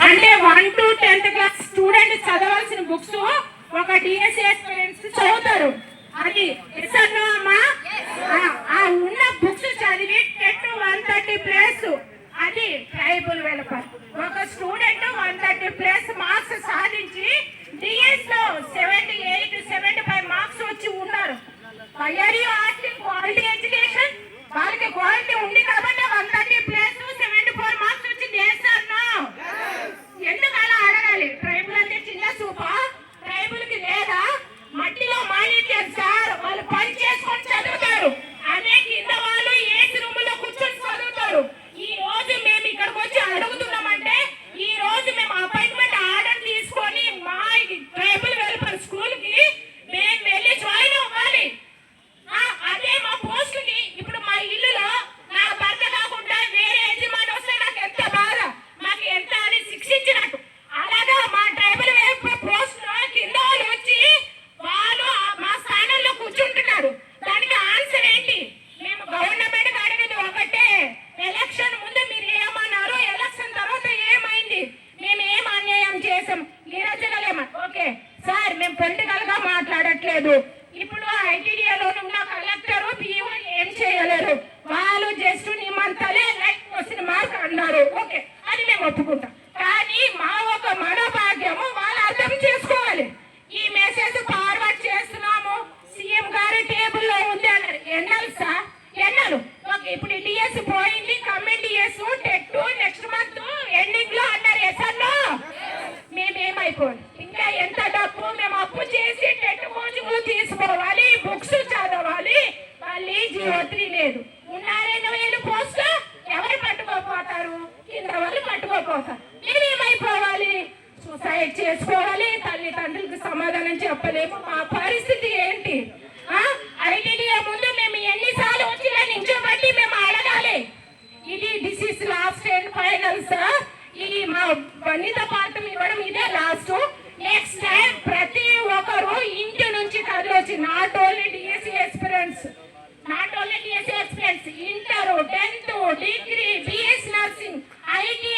అంటే one two tenth class student చదవాల్సిన books ఒక డిఎస్ఎస్ పేరెంట్స్ చదువుతారు. అది అమ్మా? ఉన్న బుక్స్ చదివి టెట్ వన్ థర్టీ ప్లేస్ అది ట్రైబుల్ వెలపర్ ఒక student one thirty plus marks సాధించి డిఎస్లో seventy eight seventy five marks వచ్చి ఉన్నారు. Why are asking quality education వాళ్ళకి క్వాలిటీ ఉంది కాబట్టి one thirty plus seventy four marks వచ్చి డిఎస్ఆర్ ఎందుకలా అడగాలి? ట్రైబుల్ అంటే చిన్న చూపా? ట్రైబుల్కి లేదా? మట్టిలో మాణిక్యం sir ดู Senhor é, primeiro. IT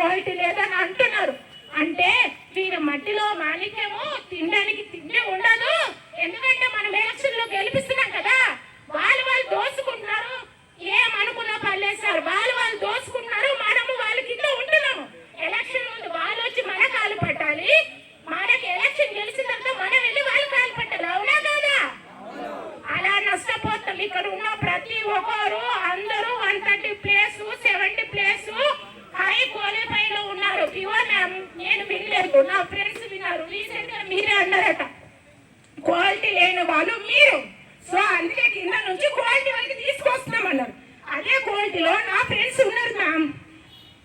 quality లేదని అంటున్నారు అంటే వీరి మట్టిలో మాణిక్యము తినడానికి తిండి ఉండదు ఎందుకంటే మనం ఎలక్షన్లో గెలిపిస్తున్నాం కదా వాళ్ళు వాళ్ళు దోసుకుంటున్నారు ఏమనుకున్నా పర్లేదు వాళ్ళు వాళ్ళు దోసుకుంటున్నారు మనము వాళ్ళ కింద ఉంటున్నాము ఎలక్షన్ ముందు వాళ్ళు వచ్చి మన కాలు పట్టాలి మనకి ఎలక్షన్ గెలిచిన తర్వాత మనం వెళ్ళి వాళ్ళ కాలు పట్టాలి అవునా కాదా అలా నష్టపోతాం ఇక్కడ ఉన్న ప్రతి ఒక్కరు అందరూ one thirty place seventy place high qualify లో ఉన్నారు ప్యూర్ మ్యామ్ నేను వినలేదు నా ఫ్రెండ్స్ విన్నారు రీసెంట్గా మీరే అన్నారట. క్వాలిటీ లేని వాళ్ళు మీరు. సో అందుకే కింద నుంచి క్వాలిటీ వాళ్ళకి తీసుకొస్తున్నామన్నారు అదే క్వాలిటీలో నా ఫ్రెండ్స్ ఉన్నారు మ్యామ్.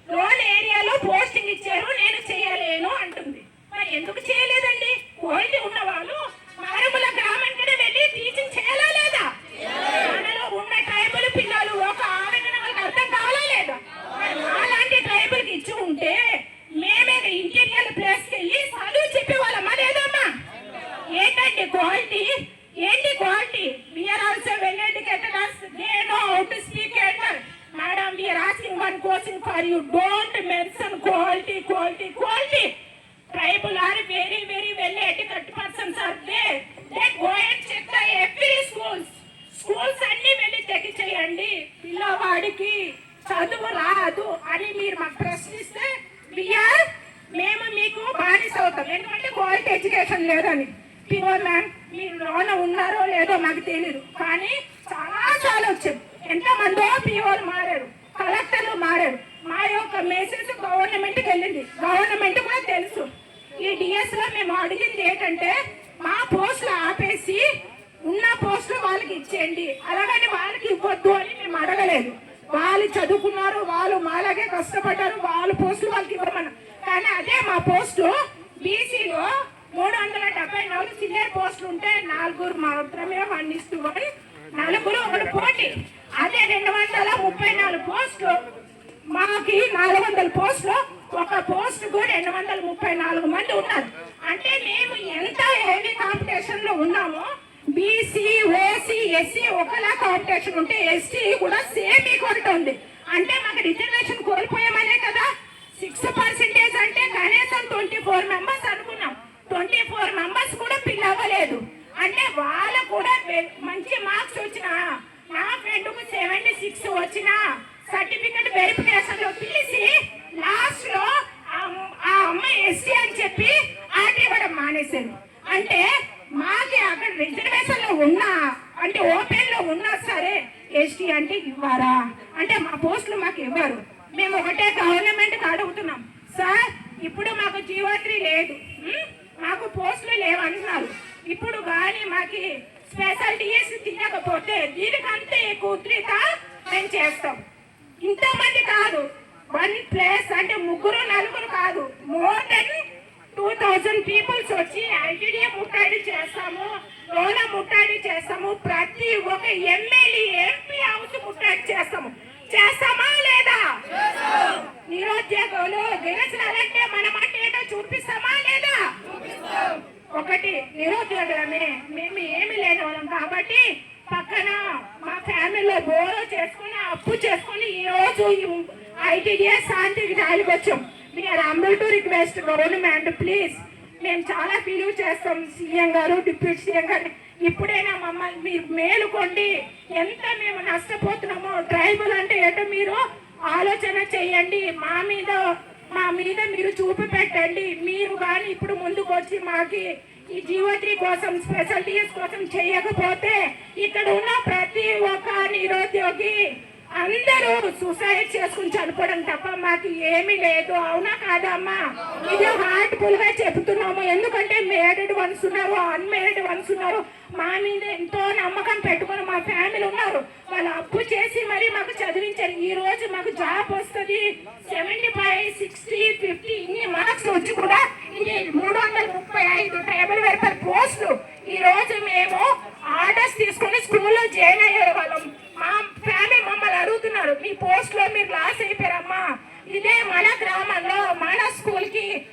లోన్ ఏరియాలో పోస్టింగ్ ఇచ్చారు నేను చేయలేను అంటుంది. మరి ఎందుకు చేయలేదండి? క్వాలిటీ ఉన్న వాళ్ళు మారుమూల గ్రామానికి వెళ్ళి టీచింగ్ చేయాలా లేదా? మనలో ఉన్న ట్రైబల్ పిల్లలు ఒక ఆవేదన వాళ్ళకి అర్థం కావాలా లేదా? మరి అలాంటి ట్రైబుల్కి ఇచ్చి ఉంటే మేమే ఇంటీరియర్ ప్లేస్కి వెళ్ళి చదువు ఏంటండి క్వాలిటీ ఏంటి quality we are also well educated they know how to speak enter madam we are asking one question for you don't mention quality quality quality tribal are very very well educated persons are they they go and check the every schools schools అన్ని వెళ్ళి check చేయండి. పిల్లవాడికి చదువు రాదు అని మీరు మాకు ప్రశ్నిస్తే వీఆర్ మేము మీకు బానిస అవుతాం. ఎందుకంటే క్వాలిటీ ఎడ్యుకేషన్ లేదని. Pure ma'am. మీరు లోన ఉన్నారో లేదో మాకు తెలియదు కానీ చాలా చాలా వచ్చారు. ఎంతమందో పిఓలు మారారు. కలెక్టర్లు మారారు. మా యొక్క మెసేజ్ గవర్నమెంట్కి వెళ్ళింది. గవర్నమెంట్ కూడా తెలుసు. ఈ డిఎస్లో మేము అడిగింది ఏంటంటే మా పోస్టులు ఆపేసి ఉన్న పోస్టులు వాళ్ళకి ఇచ్చేయండి. అలాగని వాళ్ళకి ఇవ్వద్దు అని మేము అడగలేదు. వాళ్ళు చదువుకున్నారు వాళ్ళు మాలాగే కష్టపడ్డారు వాళ్ళ పోస్టులు వాళ్ళకి ఇవ్వమన్నారు. కానీ అదే మా పోస్టు బీసీలో మూడు వందల డెబ్బై నాలుగు సీనియర్ పోస్టులు ఉంటే నలుగురు మాత్రమే పండిస్తూ అని నలుగురు ఒకటి పోటీ. అదే రెండు వందల ముప్పై నాలుగు పోస్టులు. మాకి నాలుగు వందల పోస్టులు. ఒక పోస్టుకు రెండు వందల ముప్పై నాలుగు మంది ఉన్నారు. అంటే మేము ఎంత హెవీ కాంపిటీషన్లో ఉన్నామో బీసీ ఓసీ ఎస్సీ ఒకలా కాంపిటీషన్ ఉంటే ఎస్టీ కూడా సేమ్ ఈక్వల్టీ ఉంది. అంటే మాకు రిజర్వేషన్ కోల్పోయామనే కదా. సిక్స్ పర్సెంటేజ్ అంటే కనీసం ట్వంటీ ఫోర్ మెంబర్స్ మెంబర్స్ అవ్వలేదు అంటే వాళ్ళ కూడా మంచి మార్క్స్ వచ్చిన నా ఫ్రెండ్కు సెవెంటీ సిక్స్ వచ్చిన సర్టిఫికెట్ వెరిఫికేషన్లో పిలిచి లాస్ట్లో ఆ అమ్మాయి ఎస్సీ అని చెప్పి అది ఇవ్వడం మానేశారు. అంటే మాకి అక్కడ రిజర్వేషన్లో ఉన్నా అంటే ఓపెన్లో ఉన్నా సరే ఎస్టీ అంటే ఇవ్వరా? అంటే మా పోస్టులు మాకు ఇవ్వరు. మేము ఒకటే గవర్నమెంట్ అడుగుతున్నాం. సార్ ఇప్పుడు మాకు జీవోత్రి లేదు ఉమ్, మాకు పోస్టులు లేవంటున్నారు ఇప్పుడు కానీ మాకి స్పెషల్ డిఎస్ తీయకపోతే దీనికంటే ఎక్కువ మేము చేస్తాం. ఇంతమంది కాదు. వన్ ప్లేస్ అంటే ముగ్గురు నలుగురు కాదు. More than two thousand peoples వచ్చి ఐటీడీఏ ముట్టాడి చేస్తాము లోన ముట్టాడి చేస్తాము ప్రతి ఒక్క ఎమ్మెల్యే ఎంపీ హౌస్ ముట్టాడి చేస్తాము. చేస్తామా లేదా? నిరుద్యోగులు దినచరాలంటే మనం అంటే ఏంటో చూపిస్తామా లేదా? ఒకటి నిరుద్యోగులమే మేము ఏమి లేని వాళ్ళం కాబట్టి పక్కన మా ఫ్యామిలీలో బోరో చేసుకుని అప్పు చేసుకుని ఈ రోజు ఐటీడీఏ శాంతికి జాలికి వచ్చాం. మీరు humble to request government please మేము చాలా ఫీల్ చేస్తాం. సీఎం గారు డిప్యూటీ సీఎం గారు ఇప్పుడైనా మమ్మల్ని మీరు మేలుకోండి. ఎంత మేము నష్టపోతున్నామో ట్రైబల్ అంటే ఏంటో మీరు ఆలోచన చేయండి. మా మీద మా మీద మీరు చూపు పెట్టండి. మీరు కానీ ఇప్పుడు ముందుకు వచ్చి మాకి ఈ జీవోత్రి కోసం స్పెషల్ డిఎస్ కోసం చేయకపోతే ఇక్కడ ఉన్న ప్రతి ఒక్క నిరుద్యోగి అందరూ సూసైడ్ చేసుకుని చనిపోవడం తప్ప మాకు ఏమీ లేదు. అవునా కాదమ్మా? ఇది హార్ట్ఫుల్గా చెబుతున్నాము. ఎందుకంటే మేరీడ్ వన్స్ ఉన్నారు అన్మేరీడ్ వన్స్ ఉన్నారు. మా మీద ఎంతో నమ్మకం పెట్టుకుని మా ఫ్యామిలీ ఉన్నారు. వాళ్ళు అప్పు చేసి మరి మాకు చదివించారు. ఈ రోజు మాకు జాబ్ వస్తుంది. సెవెంటీ ఫైవ్ సిక్స్టీ ఫిఫ్టీ ఇన్ని మార్క్స్ వచ్చి కూడా ఇది మూడు వందల ముప్పై ఐదు టేబుల్ వెల్ఫేర్ పోస్టులు ఈ రోజు మేము ఆర్డర్స్ తీసుకుని స్కూల్లో జాయిన్ అయ్యే వాళ్ళం. మా ఫ్యామిలీ మమ్మల్ని అడుగుతున్నారు మీ పోస్ట్లో మీరు లాస్ అయిపోయారమ్మా. ఇదే మన గ్రామంలో మన స్కూల్కి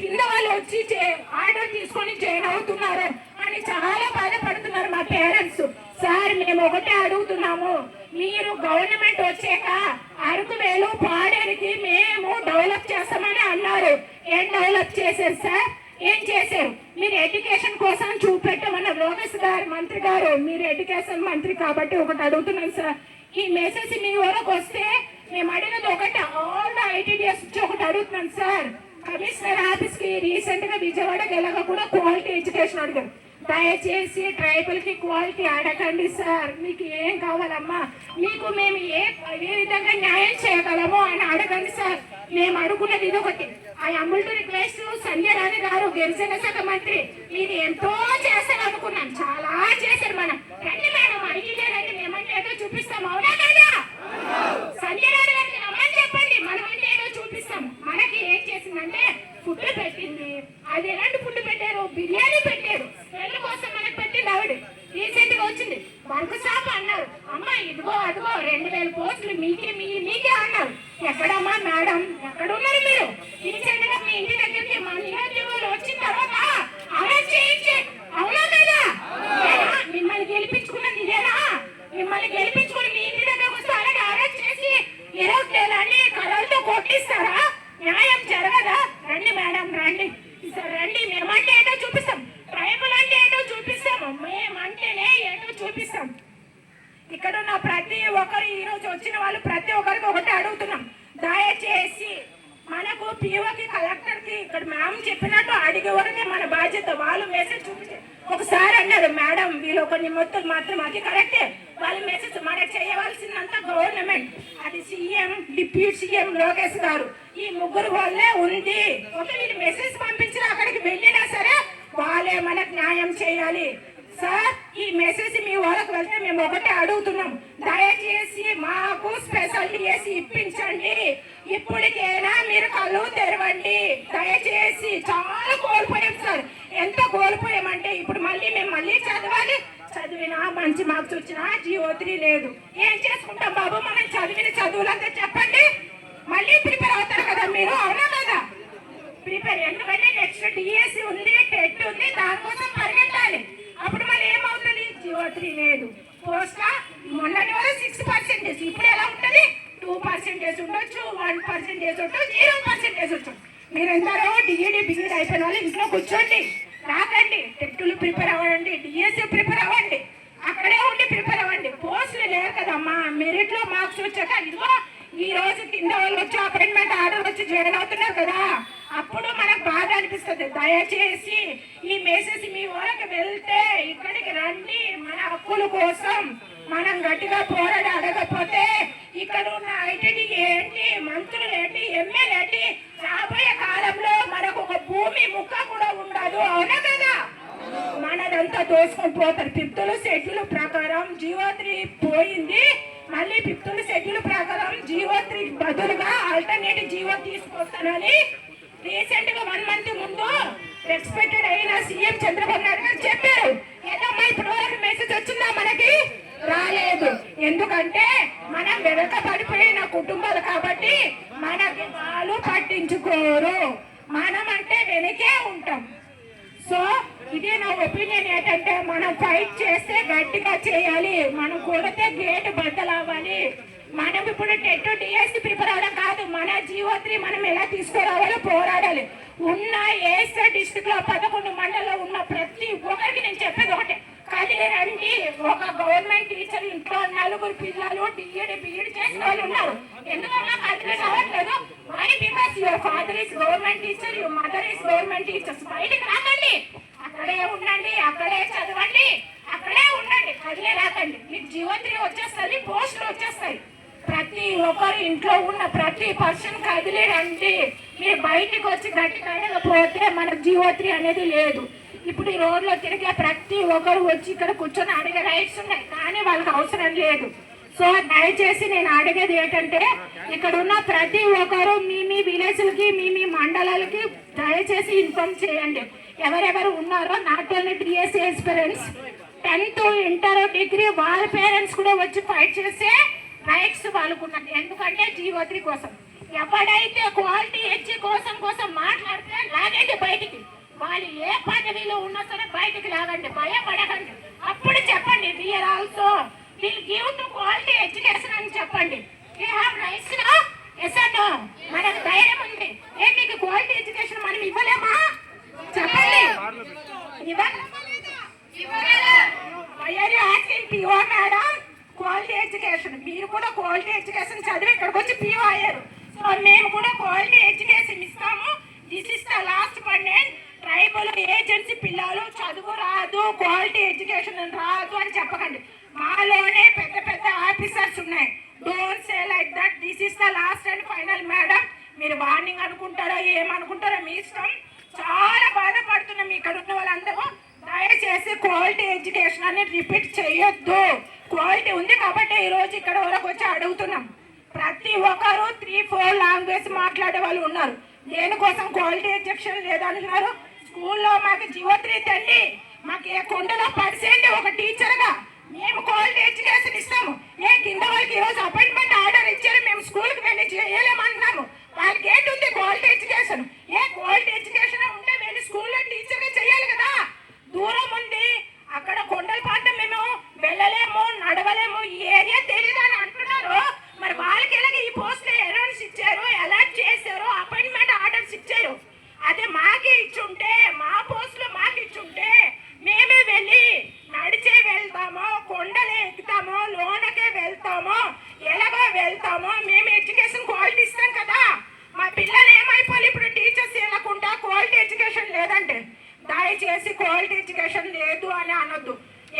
కింద వాళ్ళు వచ్చి చే- ఆర్డర్ తీసుకొని జాయిన్ అవుతున్నారు అని చాలా బాధపడుతున్నారు మా పేరెంట్స్. సార్ మేము ఒకటే అడుగుతున్నాము. మీరు గవర్నమెంట్ వచ్చాక అరకు వేలు పాడేరికి మేము డెవలప్ చేస్తామని అన్నారు. ఏం డెవలప్ చేశారు సార్? ఏం చేశారు? మీరు ఎడ్యుకేషన్ కోసం చూపెట్టమన్న లోకేష్ గారు మంత్రి గారు మీరు ఎడ్యుకేషన్ మంత్రి కాబట్టి ఒకటి అడుగుతున్నాను సార్. ఈ మెసేజ్ మీ వరకు వస్తే మేము అడిగినది ఒకటి. ఆల్ ఐటీడీఎస్ వచ్చి ఒకటి అడుగుతున్నాను సార్. కమిషనర్ ఆఫీస్కి రీసెంట్గా విజయవాడకి వెళ్ళగా కూడా క్వాలిటీ ఎడ్యుకేషన్ అడిగారు. దయచేసి ట్రైబల్కి క్వాలిటీ అడగండి సార్. మీకు ఏం కావాలమ్మా? మీకు మేము ఏ ఏ విధంగా న్యాయం చేయగలమో అని అడగండి సార్. మేము అడుగున్నది ఇది ఒకటి I humble to request Sanjay Rani గారు గిరిజన శాఖ మంత్రి. మీరు ఎంతో చేస్తారు అనుకున్నాను చాలా చేశారు మనం రండి మేడం అడిగిలేదండి మేమంటే ఏదో చూపిస్తాం. అవునా కదా? సంజయ్ రాణి గారికి రమ్మని చెప్పండి. మనం అంటే ఏదో చూపిస్తాం. మనకి ఏం చేసిందంటే ఫుడ్ పెట్టింది. అది ఎలాంటి ఫుడ్ పెట్టారు? బిర్యానీ పెట్టారు. పెళ్ళి కోసం మనకి పెట్టింది ఆవిడ. రీసెంట్గా వచ్చింది. వర్క్ షాప్ అన్నారు. అమ్మ ఇదిగో అదిగో రెండు వేల పోస్టులు మీకే మీ మీకే అన్నారు ఎక్కడమ్మా మేడం? ఎక్కడ ఉన్నారు మీరు? రీసెంట్గా మీ ఇంటి దగ్గరికి. మా నియోజకవర్గంలో వచ్చిన తర్వాత అరెస్ట్ చేయించి. అవునా కదా? మిమ్మల్ని గెలిపించుకున్నది ఇదేనా? మిమ్మల్ని గెలిపించుకుని మీ ఇంటి దగ్గరకు వస్తే అలాగే అరెస్ట్ చేసి ఇరవట్లేదని కలలతో కొట్టిస్తారా న్యాయం జరగదా రండి మేడం రండి సార్ రండి మేమంటే ఏంటో చూపిస్తాం ట్రైబల్ అంటే ఏంటో చూపిస్తాము మేమంటేనే ఏంటో చూపిస్తాం ఇక్కడ ఉన్న ప్రతి ఒక్కరు ఈ రోజు వచ్చిన వాళ్ళు ప్రతి ఒక్కరికి ఒకటే అడుగుతున్నాం దయచేసి మనకు పిఓకి కలెక్టర్కి ఇక్కడ మ్యామ్ చెప్పినట్టు అడిగే వరకే మన బాధ్యత వాళ్ళు మెసేజ్ చూపించే ఒకసారి అన్నారు మేడం వీళ్ళు కొన్ని మొత్తం మాత్రం అది కరెక్టే వాళ్ళ మెసేజ్ మనకు చేయవలసిందంతా గవర్నమెంట్ అది సీఎం డిప్యూటీ సీఎం లోకేష్ గారు ఈ ముగ్గురు వల్లే ఉంది ఒక మీరు మెసేజ్ పంపించిన అక్కడికి వెళ్ళినా సరే వాళ్ళే మనకు న్యాయం చేయాలి. సార్ ఈ మెసేజ్ మీ వాళ్ళకి వెళ్తే మేము ఒకటే అడుగుతున్నాం. దయచేసి మాకు స్పెషల్ చేసి ఇప్పించండి. ఇప్పటికైనా మీరు కళ్ళు తెరవండి. దయచేసి చాలా కోల్పోయాం సార్. ఎంత కోల్పోయామంటే ఇప్పుడు మళ్ళీ మేము మళ్ళీ చదవాలి. చదివినా మంచి మార్క్స్ వచ్చినా జియో త్రీ లేదు. ఏం చేసుకుంటాం బాబు? మనం చదివిన చదువులంతా చెప్పండి. మళ్ళీ ప్రిపేర్ అవుతారు కదా మీరు? అవునా కదా ప్రిపేర్. ఎందుకంటే నెక్స్ట్ డిఎస్సి ఉంది టెట్ ఉంది దానికోసం పరిగెట్టాలి అప్పుడు మళ్ళీ ఏమవుతుంది? జియో త్రీ లేదు. పోస్టా? మొన్నటి వరకు సిక్స్ పర్సెంటేజ్ ఇప్పుడు ఎలా ఉంటుంది? టూ పర్సెంటేజ్ ఉండొచ్చు వన్ పర్సెంటేజ్ ఉండొచ్చు జీరో పర్సెంటేజ్ ఉండొచ్చు. మీరు ఎందరో డిఈడి బిఈడి అయిపోయిన వాళ్ళు ఇంట్లో కూర్చోండి. రాకండి. టెట్టులు ప్రిపేర్ అవ్వండి డిఎస్సి ప్రిపేర్ అవ్వండి. అక్కడే ఉండి ప్రిపేర్ అవ్వండి. పోస్టులు లేరు కదమ్మా. మెరిట్లో మార్క్స్ వచ్చాక ఇదిగో ఈ రోజు కింద వాళ్ళు వచ్చి అపాయింట్మెంట్ ఆర్డర్ వచ్చి జాయిన్ అవుతున్నారు కదా అప్పుడు మనకు బాధ అనిపిస్తుంది. దయచేసి ఈ మెసేజ్ మీ వరకు వెళ్తే ఇక్కడికి రండి. మన హక్కుల కోసం మనం గట్టిగా పోరాడి అడగకపోతే ఇక్కడ ఉన్న ఐటీడీ ఏంటి మంత్రులు ఏంటి ఎమ్మెల్యే ఏంటి రాబోయే కాలంలో మనకు ఒక భూమి ముక్క కూడా ఉండదు. అవునా కదా? మనదంతా దోసుకొని పోతారు. ఫిఫ్తులు షెడ్యూల్ ప్రకారం జీవో త్రీ పోయింది. మళ్ళీ ఫిఫ్త్ షెడ్యూల్ ప్రకారం జీవో త్రీ బదులుగా ఆల్టర్నేటివ్ జియో తీసుకొస్తానని. రీసెంట్గా వన్ మంత్ ముందు ఎక్స్పెక్టెడ్ అయిన సీఎం చంద్రబాబు నాయుడు గారు చెప్పారు. ఏదమ్మా ఇప్పుడు వరకు మెసేజ్ వచ్చిందా మనకి? రాలేదు. ఎందుకంటే మనం వెనక పడిపోయిన కుటుంబాలు కాబట్టి మనకి వాళ్ళు పట్టించుకోరు. మనం అంటే వెనకే ఉంటాం. సో ఇది నా ఒపీనియన్ ఏంటంటే మనం ఫైట్ చేస్తే గట్టిగా చేయాలి మనం కొడితే గేట్ బద్దలవ్వాలి మనం ఇప్పుడు టెట్ డిఎస్సి ప్రిపేర్ అవ్వడం కాదు మన జీవో త్రీ మనం ఎలా తీసుకురావాలో పోరాడాలి. ఉన్న ఏసీ డిస్టిక్లో పదకొండు మండలంలో ఉన్న ప్రతి ఒక్కరికి నేను చెప్పేది ఒకటే. కదిలి రండి ఒక గవర్నమెంట్ టీచర్ ఇంట్లో నలుగురు పిల్లలు డిఎడ్ బిఎడ్ చేసిన వాళ్ళు ఉన్నారు. ఎందుకన్నా కదిలి రావట్లేదు why because your father is government teacher your mother is government teachers బయటకు రాకండి. అక్కడే ఉండండి అక్కడే చదవండి అక్కడే ఉండండి. కదిలే రాకండి. మీకు జీవోత్రి వచ్చేస్తుంది పోస్టులు వచ్చేస్తాయి. ప్రతి ఒక్కరు ఇంట్లో ఉన్న ప్రతి పర్సన్ కదిలే రండి మీరు బయటికి వచ్చి గట్టి అడగకపోతే మనకు జీవోత్రి అనేది లేదు. ఇప్పుడు ఈ రోడ్లో తిరిగే ప్రతి ఒక్కరు వచ్చి ఇక్కడ కూర్చొని అడిగే రైట్స్ ఉన్నాయి. కానీ వాళ్ళకి అవసరం లేదు. సో దయచేసి నేను అడిగేది ఏంటంటే ఇక్కడ ఉన్న ప్రతి ఒక్కరు మీ మీ విలేజ్లకి మీ మీ మండలాలకి దయచేసి ఇన్ఫార్మ్ చేయండి. ఎవరెవరు ఉన్నారో not only DSC experience tenth inter degree వాళ్ళ పేరెంట్స్ కూడా వచ్చి ఫైట్ చేసే రైట్స్ వాళ్ళకున్నది ఎందుకంటే జీవోత్రి కోసం. ఎవడైతే క్వాలిటీ హెచ్చి కోసం కోసం మాట్లాడితే లాగండి బయటికి. వాళ్ళు ఏ పదవిలో ఉన్నా సరే బయటకు రావండి భయపడకండి. అప్పుడు చెప్పండి we are also give to quality education అని చెప్పండి. ఏ హ్యావ్ రైట్స్ నా ఎస్ అండ్ మనకు ధైర్యం ఉంది. ఏ మీకు క్వాలిటీ ఎడ్యుకేషన్ మనం ఇవ్వలేమా? చెప్పండి. Why are you asking PO madam quality education మీరు కూడా క్వాలిటీ ఎడ్యుకేషన్ చదివి ఇక్కడికి వచ్చి పిఓ అయ్యారు. సో మేము కూడా క్వాలిటీ ఎడ్యుకేషన్ ఇస్తాము. దిస్ ఇస్ ద లాస్ట్ పండేట్ ట్రైబల్ ఏజెన్సీ పిల్లలు చదువు రాదు క్వాలిటీ ఎడ్యుకేషన్ రాదు అని చెప్పకండి. మాలోనే పెద్ద పెద్ద ఆఫీసర్స్ ఉన్నాయి. Don't say like that this is the last and final madam మీరు వార్నింగ్ అనుకుంటారో ఏమనుకుంటారో మీ ఇష్టం. చాలా బాధపడుతున్నాం ఇక్కడ ఉన్న వాళ్ళందరూ దయచేసి క్వాలిటీ ఎడ్యుకేషన్ అని రిపీట్ చేయొద్దు. క్వాలిటీ ఉంది కాబట్టి ఈరోజు ఇక్కడ వరకు వచ్చి అడుగుతున్నాం. ప్రతి ఒక్కరు త్రీ ఫోర్ లాంగ్వేజ్ మాట్లాడే వాళ్ళు ఉన్నారు. దేనికోసం క్వాలిటీ ఎడ్యుకేషన్ లేదంటున్నారు స్కూల్లో మాకు జీవోత్రి తల్లి మాకు ఏ కొండలో పర్సెంట్ ఒక టీచర్గా. మేము క్వాలిటీ ఎడ్యుకేషన్ ఇస్తాము. ఏ కింద వాళ్ళకి ఈరోజు అపాయింట్మెంట్ ఆర్డర్ ఇచ్చారు మేము స్కూల్కి వెళ్ళి చేయలేమంటున్నాము వాళ్ళకి ఏంటి ఉంది క్వాలిటీ ఎడ్యుకేషన్? ఏ క్వాలిటీ ఎడ్యుకేషన్ ఉంటే వెళ్ళి స్కూల్లో టీచర్గా చేయాలి కదా దూరం ఉంది అక్కడ కొండల పాట మేము వెళ్ళలేము నడవలేము ఈ ఏరియా తెలియదు అని అంటున్నారు మరి వాళ్ళకి ఎలాగ ఈ పోస్ట్ అలౌన్స్ ఇచ్చారు అలర్ట్ చేశారు అపాయింట్మెంట్ ఆర్డర్స్ ఇచ్చారు అదే మాకే ఇచ్చుంటే మా పోస్టులు మాకు ఇచ్చుంటే మేమే వెళ్ళి నడిచే వెళ్తామో కొండలే ఎక్కుతామో లోనకే వెళ్తామో ఎలాగో వెళ్తామో మేము ఎడ్యుకేషన్ క్వాలిటీ ఇస్తాం కదా మా పిల్లలు ఏమైపోవాలి ఇప్పుడు టీచర్స్ వెళ్ళకుండా క్వాలిటీ ఎడ్యుకేషన్ లేదంటే దయచేసి క్వాలిటీ ఎడ్యుకేషన్ లేదు అని అనొద్దు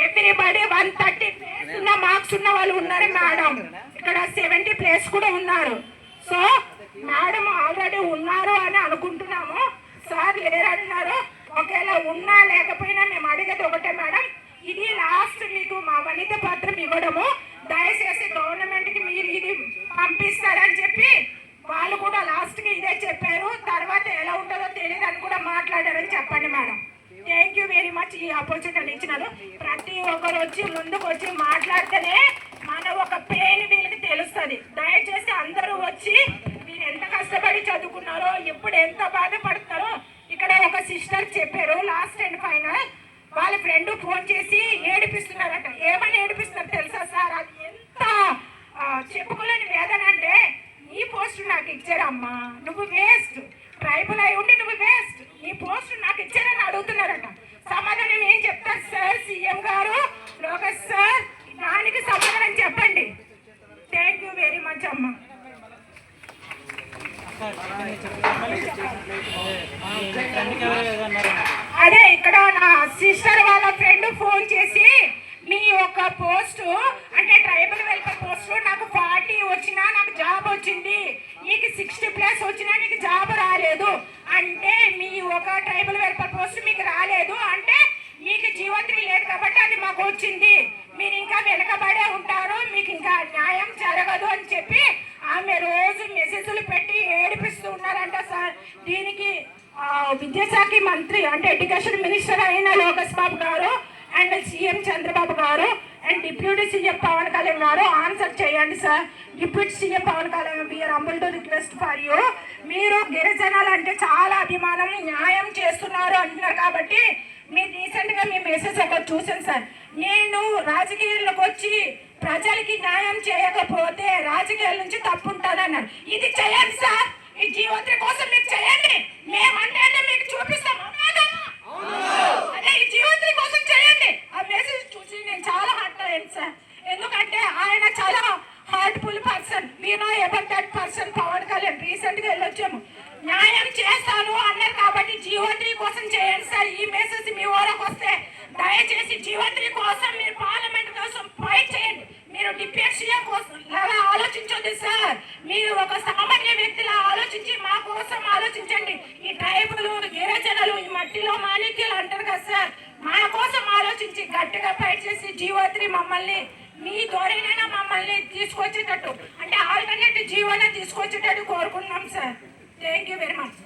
ఎవ్రీబడి వన్ థర్టీ ప్లేస్ ఉన్న మార్క్స్ ఉన్న వాళ్ళు ఉన్నారు మేడం ఇక్కడ సెవెంటీ ప్లేస్ కూడా ఉన్నారు సో మేడం ఆల్రెడీ ఉన్నారు అని అనుకుంటున్నాము. సార్ లేరంటున్నారు. ఒకవేళ ఉన్నా లేకపోయినా మేము అడిగేది ఒకటే మేడం. ఇది లాస్ట్ మీకు మా వనిత పత్రం ఇవ్వడము. దయచేసి గవర్నమెంట్కి మీరు ఇది పంపిస్తారని చెప్పి వాళ్ళు కూడా లాస్ట్కి ఇదే చెప్పారు. తర్వాత ఎలా ఉంటుందో తెలియదు అని కూడా మాట్లాడారని చెప్పండి madam. Thank you very much ఈ ఆపర్చునిటీ ఇచ్చినారు ప్రతి ఒక్కరు వచ్చి ముందుకు వచ్చి మాట్లాడితేనే మన ఒక పెయిన్ వీళ్ళకి తెలుస్తుంది. దయచేసి అందరూ వచ్చి మీరు ఎంత కష్టపడి చదువుకున్నారో ఎప్పుడు ఎంత బాధపడుతున్నారో ఇక్కడ ఒక సిస్టర్ చెప్పారు లాస్ట్ అండ్ ఫైనల్. వాళ్ళ ఫ్రెండ్ ఫోన్ చేసి ఏడిపిస్తున్నారట. ఏమని ఏడిపిస్తున్నారు తెలుసా సార్? అది ఎంత చెప్పుకోలేని వేదన అంటే నీ పోస్ట్ నాకు ఇచ్చారమ్మా నువ్వు వేస్ట్. ట్రైబుల్ అయి ఉండి నువ్వు వేస్ట్. నీ పోస్ట్ నాకు ఇచ్చారని అడుగుతున్నారట. సమాధానం ఏం చెప్తారు సార్? సీఎం గారు లోకేష్ సార్ దానికి సమాధానం చెప్పండి. థ్యాంక్ యూ వెరీ మచ్ అమ్మ. అదే ఇక్కడ నా సిస్టర్ వాళ్ళ ఫ్రెండ్ ఫోన్ చేసి మీ యొక్క పోస్ట్ అంటే ట్రైబల్ వెల్ఫేర్ పోస్ట్ నాకు ఫార్టీ వచ్చినా నాకు జాబ్ వచ్చింది. నీకు సిక్స్టీ ప్లస్ వచ్చినా నీకు జాబ్ రాలేదు. అంటే మీ ఒక ట్రైబల్ వెల్ఫేర్ పోస్ట్ మీకు రాలేదు. అంటే మీకు జీవత్రి లేదు కాబట్టి అది మాకు వచ్చింది. మీరు ఇంకా వెనకబడే ఉంటారు మీకు ఇంకా న్యాయం జరగదు అని చెప్పి ఆమె రోజు మెసేజ్లు పెట్టి ఏడిపిస్తూ ఉన్నారంట సార్. దీనికి విద్యాశాఖ మంత్రి అంటే ఎడ్యుకేషన్ మినిస్టర్ అయిన లోకేష్ బాబు గారు and CM Chandrababu garu and deputy CM Pavan Kalyan garu answer చేయండి sir. Deputy CM Pavan Kalyan we are humble to request for you మీరు గిరిజనాలు అంటే చాలా అభిమానం న్యాయం చేస్తున్నారు అంటున్నారు కాబట్టి మీరు మీ మెసేజ్ అక్కడ చూసాను సార్. నేను రాజకీయాల్లోకి వచ్చి ప్రజలకి న్యాయం చేయకపోతే రాజకీయాల నుంచి తప్పు ఉంటుందన్నారు ఇది చేయండి సార్. ఈ జీవోత్రి కోసం మీరు చేయండి. మేమంటే మీకు చూపిస్తాం. అదే ఈ జీవోత్రి కోసం చేయండి. ఆ మెసేజ్ చూసి నేను చాలా హర్ట్ అయ్యాను సార్. ఎందుకంటే ఆయన చాలా heartful person మీనో ever that person Pawan Kalyan. రీసెంట్గా వెళ్ళొచ్చాము. న్యాయం చేస్తాను అన్నారు కాబట్టి జీవోత్రి కోసం చేయండి సార్. ఈ మెసేజ్ మీ ఓరకు వస్తే దయచేసి జీవోత్రి కోసం మీరు పార్లమెంట్ కోసం ఫైట్ చేయండి. మీరు డిప్యూటీ సీఎం కోసం లాగా ఆలోచించొద్దు సార్. మీరు ఒక సామాన్య వ్యక్తిలా ఆలోచించి మా కోసం ఆలోచించండి. ఈ ట్రైబులు గిరిజనులు ఈ మట్టిలో మాణిక్యులు అంటారు కదా సార్. మా కోసం ఆలోచించి గట్టిగా ఫైట్ చేసి జీవోత్రి మమ్మల్ని మీ ధోరణైనా మమ్మల్ని తీసుకొచ్చేటట్టు అంటే ఆల్టర్నేటివ్ జీవోనే తీసుకొచ్చేటట్టు కోరుకున్నాం sir. Thank you very much